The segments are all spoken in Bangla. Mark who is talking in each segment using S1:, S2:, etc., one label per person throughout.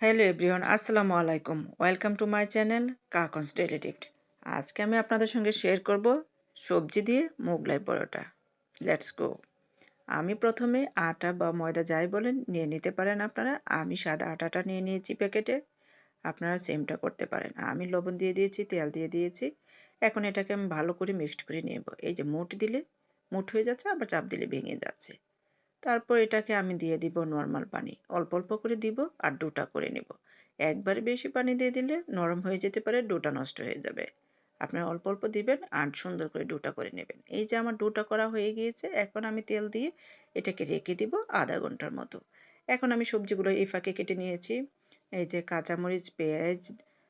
S1: হ্যালো এভরিওয়ান আসসালামু আলাইকুম welcome to my channel Kakon's daily tips আজকে আমি আপনাদের সঙ্গে শেয়ার করব সবজি দিয়ে মোগলাই পরোটা। লেটস গো আমি প্রথমে আটা বা ময়দা যাই বলেন, নিয়ে নিতে পারেন আপনারা। আমি সাদা আটাটা নিয়ে নিয়েছি প্যাকেটে। আপনারা সেমটা করতে পারেন। আমি লবণ দিয়ে দিয়েছি, তেল দিয়ে দিয়েছি। এখন এটাকে আমি ভালো করে মিক্সড করে নেব। এই যে মুঠ দিলে মুঠ হয়ে যাচ্ছে, আবার চাপ দিলে ভেঙে যাচ্ছে। তারপর এটাকে আমি দিয়ে দিব নর্মাল পানি। অল্প অল্প করে দিব আর ডোটা করে নেব। একবারে বেশি পানি দিয়ে দিলে নরম হয়ে যেতে পারে ডোটা নষ্ট হয়ে যাবে। আপনারা অল্প অল্প দিবেন আর সুন্দর করে ডোটা করে নেবেন। এই যে আমার ডোটা করা হয়ে গিয়েছে, এখন আমি তেল দিয়ে এটাকে রেখে দিব আধা ঘণ্টার মতো। এখন আমি সবজিগুলো এই ফাঁকে কেটে নিয়েছি। এই যে কাঁচামরিচ, পেঁয়াজ,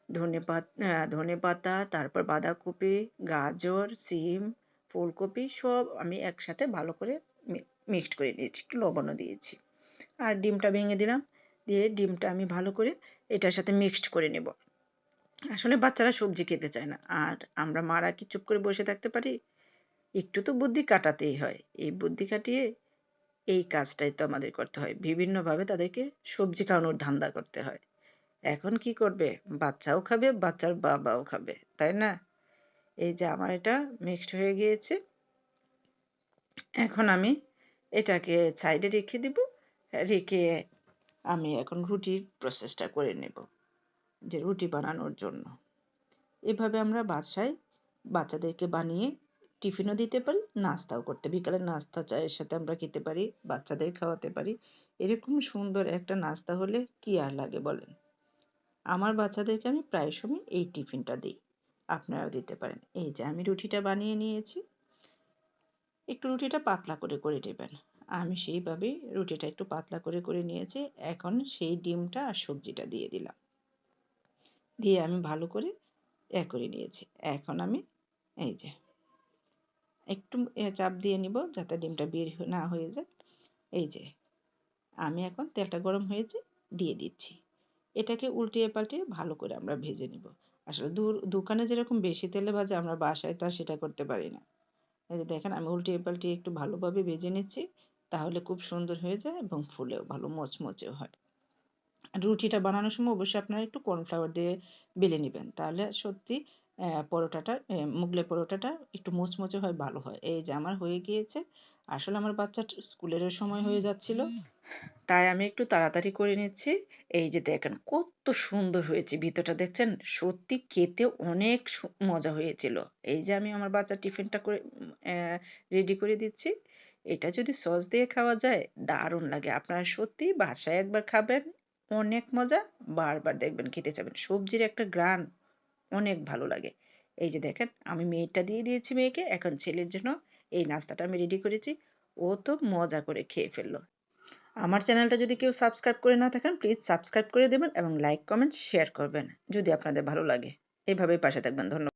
S1: ধনে পাতা ধনে পাতা, তারপর বাঁধাকপি, গাজর, সিম, ফুলকপি সব আমি একসাথে ভালো করে মিক্সড করে নিয়েছি, একটু লবণও দিয়েছি। আর ডিমটা ভেঙে দিলাম, দিয়ে ডিমটা আমি ভালো করে এটার সাথে মিক্সড করে নেব। আসলে বাচ্চারা সবজি খেতে চায় না, আর আমরা মারা কি চুপ করে বসে থাকতে পারি? একটু তো বুদ্ধি কাটাতেই হয়, এই বুদ্ধি কাটিয়ে এই কাজটাই তো আমাদের করতে হয়, বিভিন্নভাবে তাদেরকে সবজি খাওয়ানোর ধান্দা করতে হয়। এখন কি করবে? বাচ্চাও খাবে, বাচ্চার বাবাও খাবে, তাই না? এই যে আমার এটা মিক্সড হয়ে গিয়েছে। এখন আমি এটাকে সাইডে রেখে দিব, রেখে আমি এখন রুটির প্রসেসটা করে নেব, যে রুটি বানানোর জন্য। এভাবে আমরা বাসায় বাচ্চাদেরকে বানিয়ে টিফিনও দিতে পারি, নাস্তাও করতে। বিকালে নাস্তা চায়ের সাথে আমরা খেতে পারি, বাচ্চাদের খাওয়াতে পারি। এরকম সুন্দর একটা নাস্তা হলে কি আর লাগে বলেন? আমার বাচ্চাদেরকে আমি প্রায় সময় এই টিফিনটা দিই। আপনারাও দিতে পারেন। এই যে আমি রুটিটা বানিয়ে নিয়েছি। একটু রুটিটা পাতলা করে করে নেবেন। আমি সেইভাবেই রুটিটা একটু পাতলা করে করে নিয়েছি। এখন সেই ডিমটা আর সবজিটা দিয়ে দিলাম। দিয়ে আমি ভালো করে এ করে নিয়েছি। এখন আমি এই যে একটু চাপ দিয়ে নিব যাতে ডিমটা বের না হয়ে যায়। এই যে আমি এখন তেলটা গরম হয়েছে, দিয়ে দিচ্ছি। এটাকে উল্টিয়ে পাল্টিয়ে ভালো করে আমরা ভেজে নিব। আসলে দোকানে যেরকম বেশি তেলে ভাজে আমরা বাসায় তো আর সেটা করতে পারি না। এই যে দেখেন, আমি উল্টিয়ে পাল্টিয়ে একটু ভালোভাবে ভেজে নিচ্ছি, তাহলে খুব সুন্দর হয়ে যায় এবং ফুলেও ভালো মচমচেও হয়। রুটিটা বানানোর সময় অবশ্যই আপনারা একটু কর্নফ্লাওয়ার দিয়ে বেলে নেবেন, তাহলে সত্যি পরোটাটা মুগলে পরোটাটা একটু মচমচে হয়, ভালো হয়। এই যে আমার হয়ে গিয়েছে, আসলে আমার বাচ্চার স্কুলেরও সময় হয়ে যাচ্ছিল। তাই আমি একটু তাড়াতাড়ি করে নিচ্ছি। এই যে দেখেন কত সুন্দর হয়েছে ভিতরটা, দেখছেন? সত্যি খেতে অনেক মজা হয়েছিল। এই যে আমি আমার বাচ্চার টিফিনটা করে রেডি করে দিচ্ছি। এটা যদি সস দিয়ে খাওয়া যায়, দারুণ লাগে। আপনারা সত্যি বাসায় একবার খাবেন, অনেক মজা। বারবার দেখবেন খেতে চাবেন। সবজির একটা গ্রান অনেক ভালো লাগে। এই যে দেখেন, আমি মেয়েটা দিয়ে দিয়েছি মেয়েকে। এখন ছেলের জন্য এই নাস্তাটা আমি রেডি করেছি। ও তো মজা করে খেয়ে ফেলল। আমার চ্যানেলটা যদি কেউ সাবস্ক্রাইব করে না থাকেন প্লিজ সাবস্ক্রাইব করে দেবেন এবং লাইক কমেন্ট শেয়ার করবেন, যদি আপনাদের ভালো লাগে। এভাবেই পাশে থাকবেন। ধন্যবাদ।